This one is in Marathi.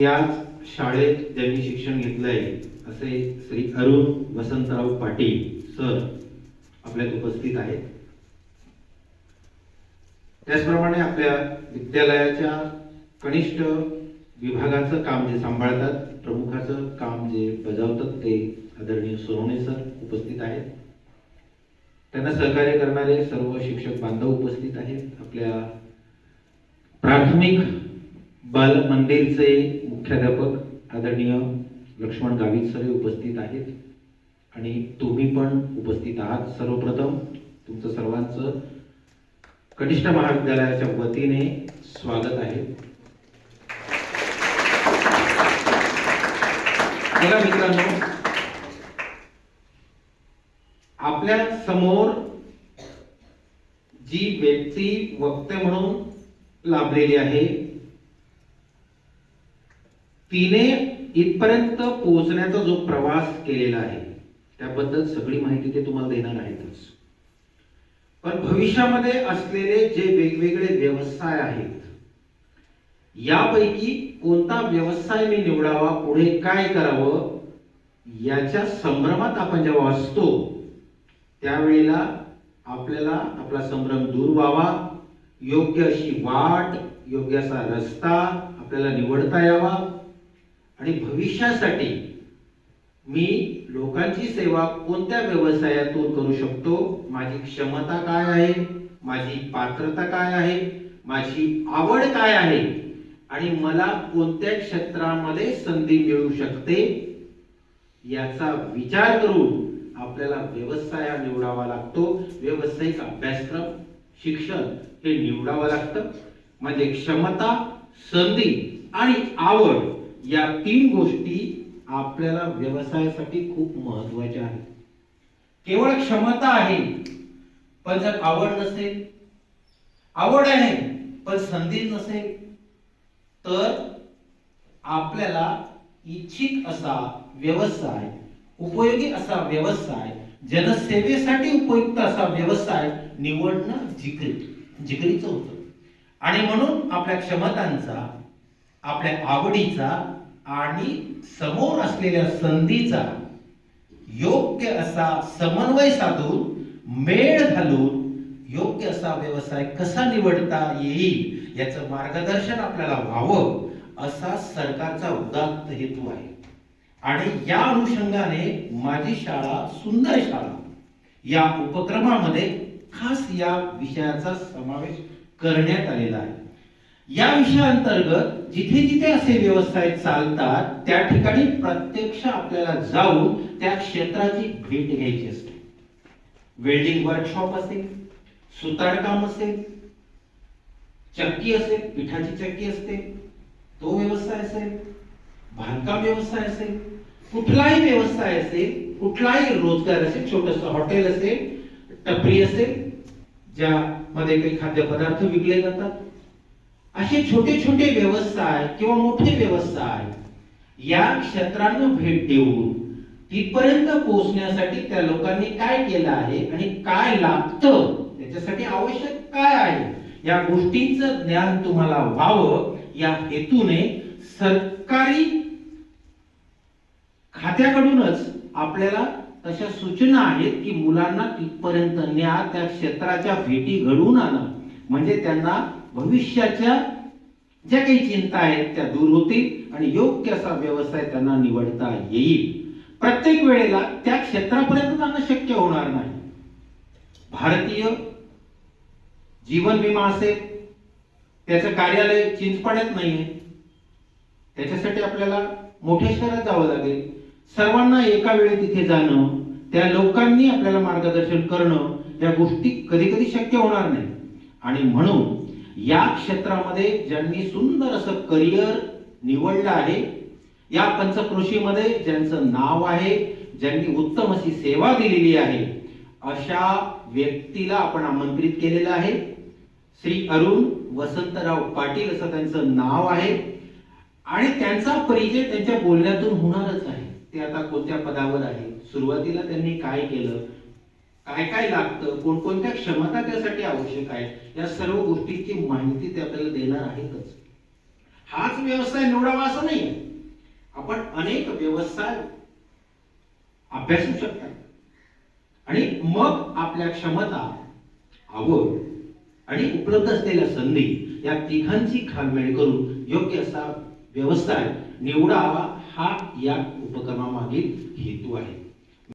याच शाळेत ज्यांनी शिक्षण घेतलंय असे श्री अरुण वसंतराव पाटील सर आपल्यात उपस्थित आहेत. त्याचप्रमाणे आपल्या विद्यालयाच्या कनिष्ठ विभागाचं काम जे सांभाळतात प्रमुखाचं काम जे बजावतात ते आदरणीय सोनवणे सर उपस्थित आहेत. त्यांना सहकार्य करणारे सर्व शिक्षक बांधव उपस्थित आहेत. आपल्या प्राथमिक बाल मंदिरचे मुख्याध्यापक आदरणीय लक्ष्मण गावित सर उपस्थित आहेत. आणि तुम्ही पण उपस्थित आहात सर्वप्रथम. तुमचं सर्वांचं कनिष्ठ महाविद्यालयाच्या वतीने स्वागत आहे. बघा मित्रांनो आपल्यासमोर जी व्यक्ती वक्ते म्हणून लाभलेली आहे तिने इथपर्यंत पोहोचण्याचा जो प्रवास केलेला आहे त्याबद्दल सगळी माहिती ते तुम्हाला देणार आहेतच. पण भविष्यामध्ये असलेले जे वेगवेगळे व्यवसाय आहेत यापैकी कोणता व्यवसाय मी निवडावा पुढे काय करावं याच्या संभ्रमात आपण जेव्हा असतो त्यावेळेला आपल्याला आपला संभ्रम दूर व्हावा योग्य अशी वाट योग्य असा रस्ता आपल्याला निवडता यावा आणि भविष्यासाठी मी लोकांची सेवा कोणत्या व्यवसायातून करू शकतो? माझी क्षमता काय आहे? माझी पात्रता काय आहे? माझी आवड काय आहे? आणि मला कोणत्या क्षेत्रामध्ये संधी मिळू शकते? याचा विचार करून आपल्याला व्यवसाय निवडावा लागतो. व्यावसायिक अभ्यासक्रम शिक्षण हे निवडावं लागतं. म्हणजे क्षमता संधी आणि आवड या तीन गोष्टी आपल्याला व्यवसायासाठी खूप महत्त्वाच्या आहेत. केवळ क्षमता आहे पण जर आवड नसेल आवड आहे पण संधी नसेल तर आपल्याला इच्छित असा व्यवसाय उपयोगी असा व्यवसाय जनसेवेसाठी उपयुक्त असा व्यवसाय निवडणं जिकरी जिकरीचं होतं. आणि म्हणून आपल्या क्षमतांचा आपल्या आवडीचा आणि समोर असलेल्या संधीचा योग्य असा समन्वय साधून मेळ घालून योग्य असा व्यवसाय कसा निवडता येईल याचं मार्गदर्शन आपल्याला व्हावं असा सरकारचा उदात्त हेतू आहे. आणि या अनुषंगाने माझी शाळा सुंदर शाळा या उपक्रमामध्ये खास या विषयाचा समावेश करण्यात आलेला आहे. या विषयाअंतर्गत जिथे जिथे असे व्यवसाय चालतात त्या ठिकाणी प्रत्यक्ष आपल्याला जाऊन त्या क्षेत्राची भेट घ्यायची असते. वेल्डिंग वर्कशॉप असेल सुतारकाम असेल चक्की असेल पिठाची चक्की असते तो व्यवसाय असेल बांधकाम व्यवसाय असेल कुठलाही व्यवसाय असेल कुठलाही रोजगार असेल छोटस हॉटेल असेल टपरी असेल ज्यामध्ये काही खाद्यपदार्थ विकले जातात असे छोटे छोटे व्यवसाय किंवा मोठे व्यवसाय या क्षेत्रांना भेट देऊन तिथपर्यंत पोहोचण्यासाठी त्या लोकांनी काय केलं आहे आणि काय लागतं त्याच्यासाठी आवश्यक काय आहे या गोष्टींचं ज्ञान तुम्हाला व्हावं. या हेतूने सरकारी खात्याकडूनच आपल्याला तशा सूचना आहेत की मुलांना तिथपर्यंत न्या त्या क्षेत्राच्या भेटी घडवून आणा. म्हणजे त्यांना भविष्याच्या ज्या काही चिंता आहेत त्या दूर होतील आणि योग्य असा व्यवसाय त्यांना निवडता येईल. प्रत्येक वेळेला त्या क्षेत्रापर्यंत जाणं शक्य होणार नाही. भारतीय जीवन विमा असेल त्याचं कार्यालय चिंचपाड्यात नाहीये. त्याच्यासाठी आपल्याला मोठ्या शहरात जावं लागेल. सर्वांना एका वेळी तिथे जाणं त्या लोकांनी आपल्याला मार्गदर्शन करणं या गोष्टी कधी कधी शक्य होणार नाही. आणि म्हणून या क्षेत्रामध्ये ज्यांनी सुंदर असं करिअर निवडलं आहे या पंचकृषीमध्ये ज्यांचं नाव आहे ज्यांनी उत्तम अशी सेवा दिलेली आहे अशा व्यक्तीला आपण आमंत्रित केलेलं आहे. श्री अरुण वसंतराव पाटील असं त्यांचं नाव आहे. आणि त्यांचा परिचय त्यांच्या बोलण्यातून होणारच आहे. ते आता कोणत्या पदावर आहे सुरुवातीला त्यांनी काय केलं? काय काय लागतं कोणकोणत्या क्षमता त्यासाठी आवश्यक आहेत या सर्व गोष्टीची माहिती ते आपल्याला देणार आहेतच. हाच व्यवसाय निवडावा असं नाही. आपण अनेक व्यवसाय अभ्यासू शकतात. आणि मग आपल्या क्षमता आवड आणि उपलब्ध असलेल्या संधी या तिघांची घालमेळ करून योग्य असा व्यवसाय निवडावा हा या उपक्रमामागील हेतू आहे.